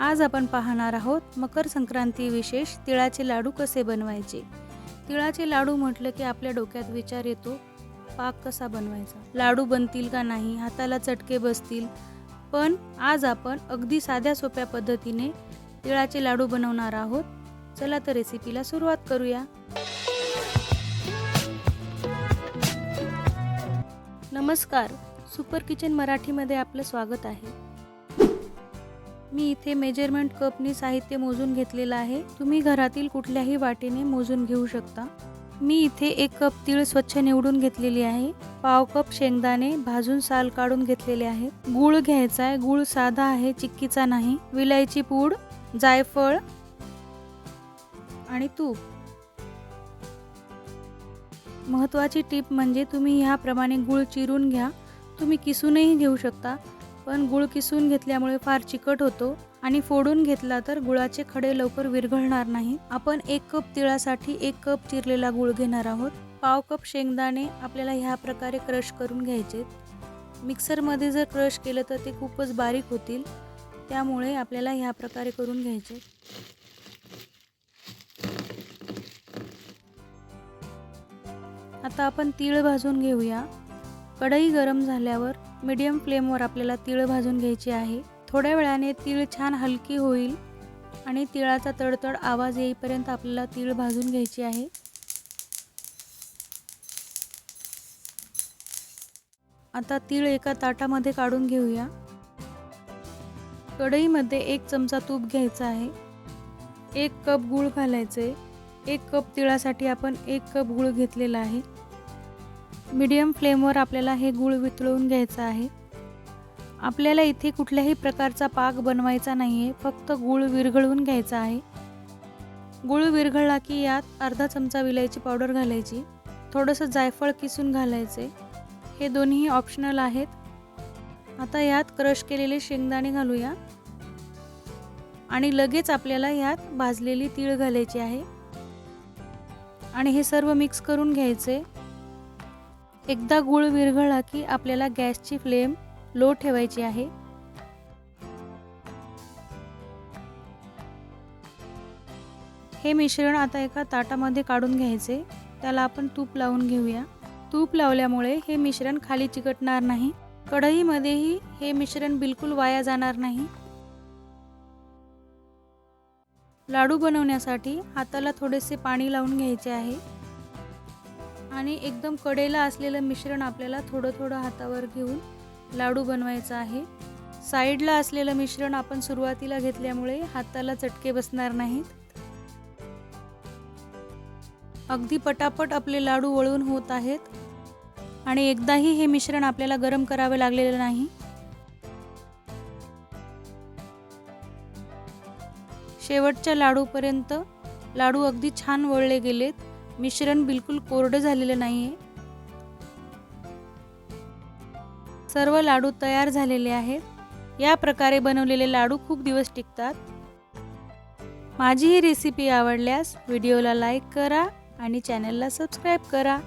आज आपण पाहणार आहोत मकर संक्रांती विशेष तिळाचे लाडू कसे बनवायचे? तिळाचे लाडू म्हटलं की आपल्या डोक्यात विचार येतो पाक कसा बनवायचा? लाडू बनतील का नाही हाताला चटके बसतील. पण आज आपण अगदी साध्या सोप्या पद्धतीने तिळाचे लाडू बनवणार आहोत. चला तर रेसिपीला सुरुवात करूया. नमस्कार. सुपर किचन मराठीमध्ये आपलं स्वागत आहे. मी इथे मेजरमेंट कपनी साहित्य मोजून घेतलेलं आहे. तुम्ही घरातील कुठल्याही वाटेने मोजून घेऊ शकता. मी इथे एक कप तीळ स्वच्छ निवडून घेतलेली आहे. पाव कप शेंगदाणे भाजून साल काढून घेतलेले आहे. गूळ घ्यायचा आहे गूळ साधा आहे चिक्कीचा नाही. विलायची पूड जायफळ आणि तूप. महत्त्वाची टीप म्हणजे तुम्ही ह्याप्रमाणे गूळ चिरून घ्या. तुम्ही किसूनही घेऊ शकता. पण गूळ किसून घेतल्यामुळे फार चिकट होतो आणि फोडून घेतला तर गुळाचे खडे लवकर विरघळणार नाही. आपण एक कप तिळासाठी एक कप चिरलेला गुळ घेणार आहोत. पाव कप शेंगदाणे आपल्याला ह्या प्रकारे क्रश करून घ्यायचे. मिक्सरमध्ये जर क्रश केलं तर ते खूपच बारीक होतील. त्यामुळे आपल्याला ह्या प्रकारे करून घ्यायचे. आता आपण तीळ भाजून घेऊया. कढई गरम झाल्यावर मीडियम फ्लेमवर आपल्याला तीळ भाजून घ्यायची आहे. थोड्या वेळाने तीळ छान हलकी होईल आणि तिळाचा तडतड आवाज येईपर्यंत आपल्याला तीळ भाजून घ्यायची आहे. आता तीळ एका ताटामध्ये काढून घेऊया. कढईमध्ये एक चमचा तूप घ्यायचा आहे. एक कप गूळ घालायचे. एक कप तिळासाठी आपण एक कप गूळ घेतलेला आहे. मीडियम फ्लेमवर आपल्याला हे गूळ वितळवून घ्यायचं आहे. आपल्याला इथे कुठल्याही प्रकारचा पाक बनवायचा नाही आहे फक्त गूळ विरघळवून घ्यायचा आहे. गूळ विरघळला की यात अर्धा चमचा विलायची पावडर घालायची थोडंसं जायफळ किसून घालायचे. हे दोन्ही ऑप्शनल आहेत. आता यात क्रश केलेले शेंगदाणे घालूया. आणि लगेच आपल्याला यात भाजलेली तीळ घालायची आहे. आणि हे सर्व मिक्स करून घ्यायचे. एकदा गूळ विरघळला की आपल्याला गॅसची फ्लेम लो ठेवायची आहे. हे मिश्रण आता एका ताटामध्ये काढून घ्यायचे. त्याला आपण तूप लावून घेऊया. तूप लावल्यामुळे हे मिश्रण खाली चिकटणार नाही. कढईमध्येही हे मिश्रण बिलकुल वाया जाणार नाही. लाडू बनवण्यासाठी हाताला थोडेसे पाणी लावून घ्यायचे आहे. आणि एकदम कडेला असलेलं मिश्रण आपल्याला थोडं थोडं हातावर घेऊन लाडू बनवायचा आहे. साईडला असलेलं मिश्रण आपण सुरुवातीला घेतल्यामुळे हाताला चटके बसणार नाहीत. अगदी पटापट आपले लाडू वळून होत आहेत. आणि एकदाही हे मिश्रण आपल्याला गरम करावे लागलेलं नाही. शेवटच्या लाडूपर्यंत लाडू अगदी छान वळले गेलेत. मिश्रण बिलकुल कोरडं झालेलं नाही आहे सर्व लाडू तयार झालेले आहेत. या प्रकारे बनवलेले लाडू खूप दिवस टिकतात. माझी ही रेसिपी आवडल्यास व्हिडिओला लाईक करा आणि चॅनलला सबस्क्राईब करा.